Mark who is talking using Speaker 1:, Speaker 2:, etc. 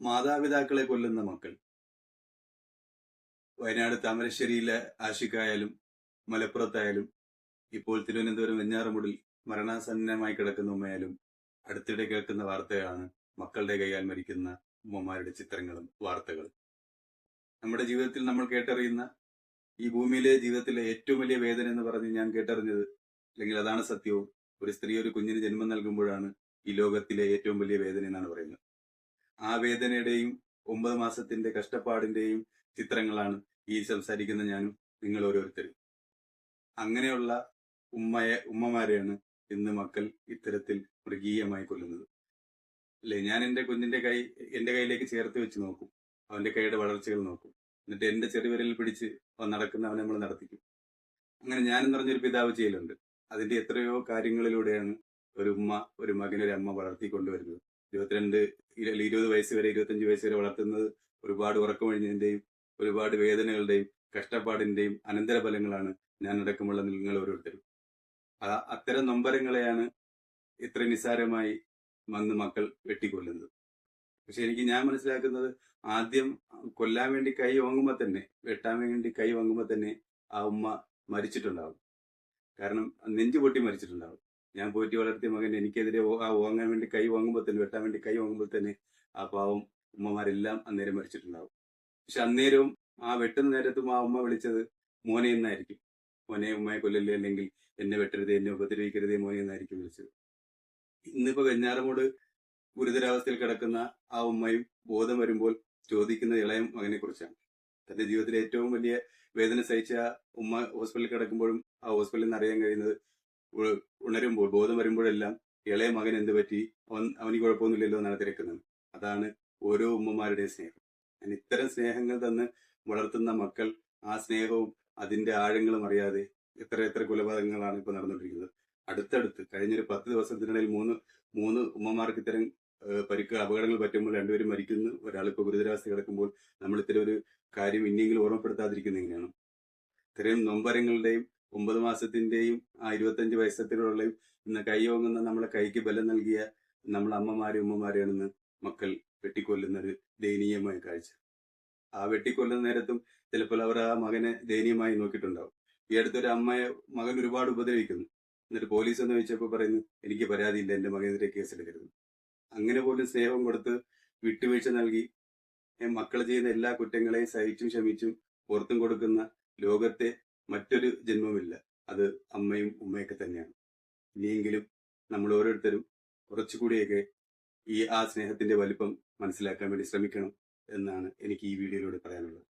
Speaker 1: മാതാപിതാക്കളെ കൊല്ലുന്ന മക്കൾ. വയനാട് താമരശ്ശേരിയിലെ ആഷിക്കായാലും മലപ്പുറത്തായാലും ഇപ്പോൾ തിരുവനന്തപുരം വെഞ്ഞാറുമുടിൽ മരണാസന്നമായി കിടക്കുന്ന ഉമ്മയാലും അടുത്തിടെ കേൾക്കുന്ന വാർത്തയാണ് മക്കളുടെ കൈയാൽ മരിക്കുന്ന ഉമ്മമാരുടെ ചിത്രങ്ങളും വാർത്തകളും. നമ്മുടെ ജീവിതത്തിൽ നമ്മൾ കേട്ടറിയുന്ന ഈ ഭൂമിയിലെ ജീവിതത്തിലെ ഏറ്റവും വലിയ വേദന എന്ന് പറഞ്ഞ് ഞാൻ കേട്ടറിഞ്ഞത് അല്ലെങ്കിൽ അതാണ് സത്യവും. ഒരു സ്ത്രീ ഒരു കുഞ്ഞിന് ജന്മം നൽകുമ്പോഴാണ് ഈ ലോകത്തിലെ ഏറ്റവും വലിയ വേദന എന്നാണ് പറയുന്നത്. ആ വേദനയുടെയും ഒമ്പത് മാസത്തിന്റെ കഷ്ടപ്പാടിന്റെയും ചിത്രങ്ങളാണ് ഈ സംസാരിക്കുന്ന ഞാനും നിങ്ങൾ ഓരോരുത്തരും. അങ്ങനെയുള്ള ഉമ്മയെ ഉമ്മമാരെയാണ് ഇന്ന് മക്കൾ ഇത്തരത്തിൽ മൃഗീയമായി കൊല്ലുന്നത്. അല്ലെ? ഞാൻ എന്റെ കുഞ്ഞിന്റെ കൈ എന്റെ കയ്യിലേക്ക് ചേർത്ത് വെച്ച് നോക്കും. അവന്റെ കൈയുടെ വളർച്ചകൾ നോക്കും. എന്നിട്ട് എന്റെ ചെറുവിരലിൽ പിടിച്ച് അവൻ നടക്കുന്നവനെ നമ്മൾ നടത്തിക്കും. അങ്ങനെ ഞാനും പറഞ്ഞൊരു പിതാവ് ചെയ്യലുണ്ട്. അതിന്റെ എത്രയോ കാര്യങ്ങളിലൂടെയാണ് ഒരു ഉമ്മ ഒരു മകനെ ഒരു അമ്മ വളർത്തിക്കൊണ്ടുവരുന്നത്. ഇരുപത്തിരണ്ട് അല്ലെങ്കിൽ ഇരുപത് വയസ്സ് വരെ ഇരുപത്തഞ്ച് വയസ്സ് വരെ വളർത്തുന്നത് ഒരുപാട് ഉറക്കമൊഴിഞ്ഞതിന്റെയും ഒരുപാട് വേദനകളുടെയും കഷ്ടപ്പാടിന്റെയും അനന്തരഫലങ്ങളാണ് ഞാൻ അടക്കമുള്ള നിങ്ങൾ ഓരോരുത്തരും. അത്തരം നൊമ്പരങ്ങളെയാണ് ഇത്ര നിസ്സാരമായി വന്ന് മക്കൾ വെട്ടിക്കൊല്ലുന്നത്. പക്ഷെ എനിക്ക് ഞാൻ മനസ്സിലാക്കുന്നത് ആദ്യം കൊല്ലാൻ വേണ്ടി കൈ വാങ്ങുമ്പോൾ തന്നെ വെട്ടാൻ വേണ്ടി കൈ വാങ്ങുമ്പോൾ തന്നെ ആ ഉമ്മ മരിച്ചിട്ടുണ്ടാവും. കാരണം നെഞ്ചു പൊട്ടി മരിച്ചിട്ടുണ്ടാവും. ഞാൻ പോറ്റി വളർത്തിയ മകൻ എനിക്കെതിരെ ആ വാങ്ങാൻ വേണ്ടി കൈ വാങ്ങുമ്പോൾ തന്നെ വെട്ടാൻ വേണ്ടി കൈ വാങ്ങുമ്പോൾ തന്നെ ആ പാവം ഉമ്മമാരെല്ലാം അന്നേരം മരിച്ചിട്ടുണ്ടാവും. പക്ഷെ അന്നേരവും ആ വെട്ടുന്ന നേരത്തും ആ ഉമ്മ വിളിച്ചത് മോനെ എന്നായിരിക്കും. മോനെ ഉമ്മയെ കൊല്ലല്ലേ അല്ലെങ്കിൽ എന്നെ വെട്ടരുത് എന്നെ ഉപദ്രവിക്കരുതേ മോനെ എന്നായിരിക്കും വിളിച്ചത്. ഇന്നിപ്പോ കഞ്ഞാറമോട് ഗുരുതരാവസ്ഥയിൽ കിടക്കുന്ന ആ ഉമ്മയും ബോധം വരുമ്പോൾ ചോദിക്കുന്ന ഇളയ മകനെ കുറിച്ചാണ്. തന്റെ ജീവിതത്തിലെ ഏറ്റവും വലിയ വേദന സഹിച്ച ഉമ്മ ഹോസ്പിറ്റലിൽ കിടക്കുമ്പോഴും ആ ഹോസ്പിറ്റലിൽ നിന്ന് അറിയാൻ കഴിയുന്നത് ഉണരുമ്പോൾ ബോധം വരുമ്പോഴെല്ലാം ഇളയ മകൻ എന്ത് പറ്റി? അവൻ അവന് കുഴപ്പമൊന്നുമില്ലല്ലോ എന്നാണ് തിരക്കുന്നത്. അതാണ് ഓരോ ഉമ്മമാരുടെയും സ്നേഹം. ഇത്തരം സ്നേഹങ്ങൾ തന്ന് വളർത്തുന്ന മക്കൾ ആ സ്നേഹവും അതിന്റെ ആഴങ്ങളും അറിയാതെ എത്ര എത്ര കൊലപാതകങ്ങളാണ് ഇപ്പൊ നടന്നുകൊണ്ടിരിക്കുന്നത്. അടുത്തടുത്ത് കഴിഞ്ഞൊരു പത്ത് ദിവസത്തിനിടയിൽ മൂന്ന് മൂന്ന് ഉമ്മമാർക്ക് ഇത്തരം പരിക്ക് അപകടങ്ങൾ പറ്റുമ്പോൾ രണ്ടുപേരും മരിക്കുന്നു. ഒരാൾ ഗുരുതരാവസ്ഥ കിടക്കുമ്പോൾ നമ്മൾ ഇത്തരം ഒരു കാര്യം ഇനിയെങ്കിലും ഓർമ്മപ്പെടുത്താതിരിക്കുന്ന എങ്ങനെയാണ്? ഇത്തരം നൊമ്പരങ്ങളുടെയും ഒമ്പത് മാസത്തിന്റെയും ആ ഇരുപത്തഞ്ച് വയസ്സത്തിലുള്ള ഇന്ന് കൈയോങ്ങുന്ന നമ്മളെ കൈക്ക് ബലം നൽകിയ നമ്മളെ അമ്മമാരും ഉമ്മമാരെയാണെന്ന് മക്കൾ വെട്ടിക്കൊല്ലുന്ന ഒരു ദയനീയമായ കാഴ്ച. ആ വെട്ടിക്കൊല്ലുന്ന നേരത്തും ചിലപ്പോൾ അവർ ആ മകനെ ദയനീയമായി നോക്കിയിട്ടുണ്ടാവും. ഈ അടുത്തൊരു അമ്മയെ മകൻ ഒരുപാട് ഉപദ്രവിക്കുന്നു. എന്നിട്ട് പോലീസ് എന്ന് ചോദിച്ചപ്പോൾ പറയുന്നു എനിക്ക് പരാതിയില്ല എന്റെ മകനെതിരെ കേസെടുക്കരുത്. അങ്ങനെ പോലും സ്നേഹം കൊടുത്ത് വിട്ടുവീഴ്ച നൽകി. മക്കൾ ചെയ്യുന്ന എല്ലാ കുറ്റങ്ങളെയും സഹിച്ചും ക്ഷമിച്ചും പുറത്തും കൊടുക്കുന്ന ലോകത്തെ മറ്റൊരു ജന്മമില്ല. അത് അമ്മയും ഉമ്മയൊക്കെ തന്നെയാണ്. ഇനിയെങ്കിലും നമ്മൾ ഓരോരുത്തരും കുറച്ചുകൂടിയൊക്കെ ഈ ആ സ്നേഹത്തിന്റെ വലിപ്പം മനസ്സിലാക്കാൻ വേണ്ടി ശ്രമിക്കണം എന്നാണ് എനിക്ക് ഈ വീഡിയോയിലൂടെ പറയാനുള്ളത്.